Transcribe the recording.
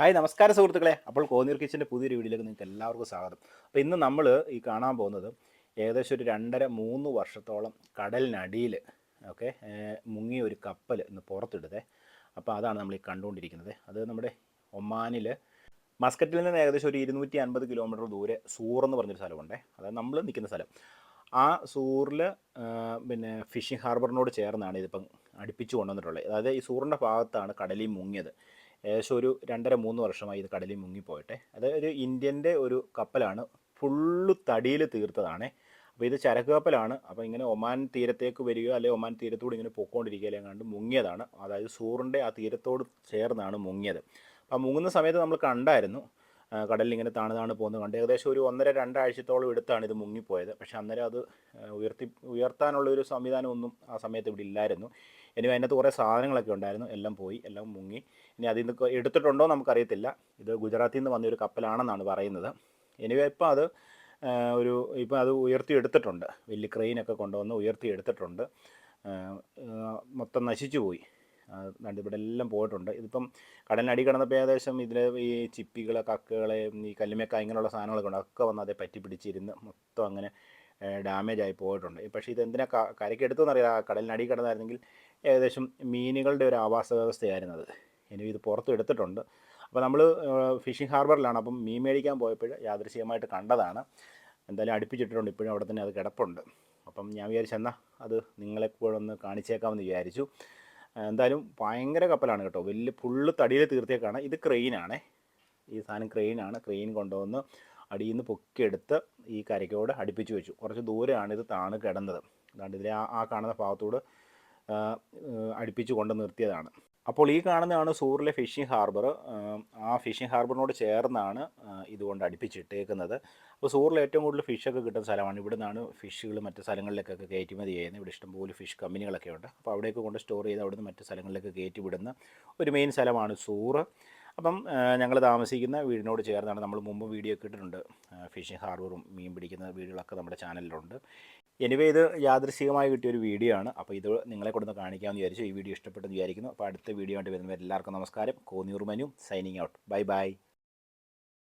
Hi നമസ്കാരം സുഹൃത്തുക്കളെ. അപ്പോൾ കോന്നീർ കിച്ചന്റെ പുതിയൊരു വീഡിയോയിലേക്ക് നിങ്ങൾക്ക് എല്ലാവർക്കും സ്വാഗതം. അപ്പോൾ ഇന്ന് നമ്മൾ ഈ കാണാൻ പോകുന്നത് ഏകദേശം ഒരു രണ്ടര മൂന്ന് വർഷത്തോളം കടലിനടിയിൽ ഓക്കെ മുങ്ങിയ ഒരു കപ്പൽ ഇന്ന് പുറത്തെടുത്തേ അപ്പോൾ അതാണ് നമ്മൾ ഈ കണ്ടുകൊണ്ടിരിക്കുന്നത്. അത് നമ്മുടെ ഒമാനിൽ മസ്കറ്റിൽ നിന്ന് ഏകദേശം ഒരു ഇരുന്നൂറ്റി അൻപത് കിലോമീറ്റർ ദൂരെ സൂർ എന്ന് പറഞ്ഞൊരു സ്ഥലമുണ്ടേ. അതായത് നമ്മൾ നിൽക്കുന്ന സ്ഥലം. ആ സൂറിൽ പിന്നെ ഫിഷിംഗ് ഹാർബറിനോട് ചേർന്നാണ് ഇതിപ്പം അടുപ്പിച്ച് കൊണ്ടുവന്നിട്ടുള്ളത്. അതായത് ഈ സൂറിന്റെ ഭാഗത്താണ് കടലിൽ മുങ്ങിയത്. ഏകദേശം ഒരു രണ്ടര മൂന്ന് വർഷമായി ഇത് കടലിൽ മുങ്ങിപ്പോയിട്ടെ അത് ഒരു ഇന്ത്യന്റെ ഒരു കപ്പലാണ് ഫുള്ള് തടിയിൽ തീർത്തതാണ്. അപ്പോൾ ഇത് ചരക്ക് കപ്പലാണ്. അപ്പോൾ ഇങ്ങനെ ഒമാൻ തീരത്തേക്ക് വരികയോ അല്ലെങ്കിൽ ഒമാൻ തീരത്തോട് ഇങ്ങനെ പൊക്കോണ്ടിരിക്കുകയോ കണ്ട് മുങ്ങിയതാണ്. അതായത് സൂറിന്റെ ആ തീരത്തോട് ചേർന്നാണ് മുങ്ങിയത്. അപ്പോൾ മുങ്ങുന്ന സമയത്ത് നമ്മൾ കണ്ടായിരുന്നു. കടലിൽ ഇങ്ങനെ താണു താണു പോകുന്നത് കണ്ട് ഏകദേശം ഒരു ഒന്നര രണ്ടാഴ്ചത്തോളം എടുത്താണ് ഇത് മുങ്ങിപ്പോയത്. പക്ഷേ അന്നേരം അത് ഉയർത്തി ഉയർത്താനുള്ള ഒരു സംവിധാനം ഒന്നും ആ സമയത്ത് ഇവിടെ ഇല്ലായിരുന്നു. ഇനി അതിനകത്ത് കുറേ സാധനങ്ങളൊക്കെ ഉണ്ടായിരുന്നു. എല്ലാം പോയി എല്ലാം മുങ്ങി. ഇനി അതിൽ നിന്ന് എടുത്തിട്ടുണ്ടോ നമുക്കറിയത്തില്ല. ഇത് ഗുജറാത്തിൽ നിന്ന് വന്നൊരു കപ്പലാണെന്നാണ് പറയുന്നത്. എനിവേ ഇപ്പം അത് ഒരു ഇപ്പം അത് ഉയർത്തിയെടുത്തിട്ടുണ്ട് വലിയ ക്രെയിനൊക്കെ കൊണ്ടുവന്ന് ഉയർത്തിയെടുത്തിട്ടുണ്ട് മൊത്തം നശിച്ചു പോയി. ആ, ഇവിടെ എല്ലാം പോയിട്ടുണ്ട്. ഇതിപ്പം കടലിനടി കിടന്നപ്പോൾ ഏകദേശം ഇതിൽ ഈ ചിപ്പികളെ കക്കകളെ ഈ കല്ലുമേക്ക ഇങ്ങനെയുള്ള സാധനങ്ങളൊക്കെ ഉണ്ട്. അതൊക്കെ വന്ന് അതേ പറ്റി പിടിച്ചിരുന്ന് മൊത്തം അങ്ങനെ ഡാമേജ് ആയി പോയിട്ടുണ്ട്. പക്ഷേ ഇത് എന്തിനാ കരയ്ക്ക് എടുത്തെന്നറിയാം കടലിനടി കിടന്നായിരുന്നെങ്കിൽ ഏകദേശം മീനുകളുടെ ഒരു ആവാസ വ്യവസ്ഥയായിരുന്നു അത്. ഇനി ഇത് പുറത്തും എടുത്തിട്ടുണ്ട്. അപ്പോൾ നമ്മൾ ഫിഷിംഗ് ഹാർബറിലാണ്. അപ്പം മീൻ മേടിക്കാൻ പോയപ്പോൾ യാദൃശ്ചികമായിട്ട് കണ്ടതാണ്. എന്തായാലും അടുപ്പിച്ചിട്ടുണ്ട്. ഇപ്പോഴും അവിടെ തന്നെ അത് കിടപ്പുണ്ട്. അപ്പം ഞാൻ വിചാരിച്ചെന്നാൽ അത് നിങ്ങളെപ്പോഴൊന്ന് കാണിച്ചേക്കാമെന്ന് വിചാരിച്ചു. എന്തായാലും ഭയങ്കര കപ്പലാണ് കേട്ടോ. വലിയ ഫുള്ള് തടിയിൽ തീർത്തേക്കാണ് ഇത് ക്രെയിനാണ് ഈ സാധനം ക്രെയിനാണ് ക്രെയിൻ കൊണ്ടുവന്ന് അടിയിൽ നിന്ന് പൊക്കിയെടുത്ത് ഈ കരയ്ക്കോട് അടുപ്പിച്ച് വെച്ചു. കുറച്ച് ദൂരെയാണ് ഇത് താണ് കിടന്നത്. അതാണ്ട് ഇതിലെ ആ കാണുന്ന ഭാഗത്തോട് അടുപ്പിച്ച് കൊണ്ട് നിർത്തിയതാണ്. അപ്പോൾ ഈ കാണുന്നതാണ് സൂറിലെ ഫിഷിംഗ് ഹാർബർ. ആ ഫിഷിംഗ് ഹാർബറിനോട് ചേർന്നാണ് ഇതുകൊണ്ട് അടുപ്പിച്ചിട്ടേക്കുന്നത്. അപ്പോൾ സൂറിൽ ഏറ്റവും കൂടുതൽ ഫിഷൊക്കെ കിട്ടുന്ന സ്ഥലമാണ്. ഇവിടെ നിന്നാണ് ഫിഷുകൾ മറ്റ് സ്ഥലങ്ങളിലേക്കൊക്കെ കയറ്റുമതി ചെയ്യുന്നത്. ഇവിടെ ഇഷ്ടംപോലെ ഫിഷ് കമ്പനികളൊക്കെ ഉണ്ട്. അപ്പോൾ അവിടേക്ക് കൊണ്ട് സ്റ്റോർ ചെയ്ത് അവിടുന്ന് മറ്റു സ്ഥലങ്ങളിലേക്ക് കയറ്റി വിടുന്ന ഒരു മെയിൻ സ്ഥലമാണ് സൂറ്. അപ്പം ഞങ്ങൾ താമസിക്കുന്ന വീടിനോട് ചേർന്നാണ് നമ്മൾ മുമ്പ് വീഡിയോ ഒക്കെ ഇട്ടിട്ടുണ്ട്. ഫിഷിംഗ് ഹാർബറും മീൻ പിടിക്കുന്ന വീടുകളൊക്കെ നമ്മുടെ ചാനലിലുണ്ട്. എനിവേ ഇത് യാദൃശികമായി കിട്ടിയ ഒരു വീഡിയോ ആണ്. അപ്പോൾ ഇത് നിങ്ങളെ കൊടുത്ത് കാണിക്കാമെന്ന് വിചാരിച്ചു. ഈ വീഡിയോ ഇഷ്ടപ്പെട്ടെന്ന് വിചാരിക്കുന്നു. അപ്പോൾ അടുത്ത വീഡിയോ ആയിട്ട് വരുന്നവർ എല്ലാവർക്കും നമസ്കാരം. Konniyoor Manu signing out bye bye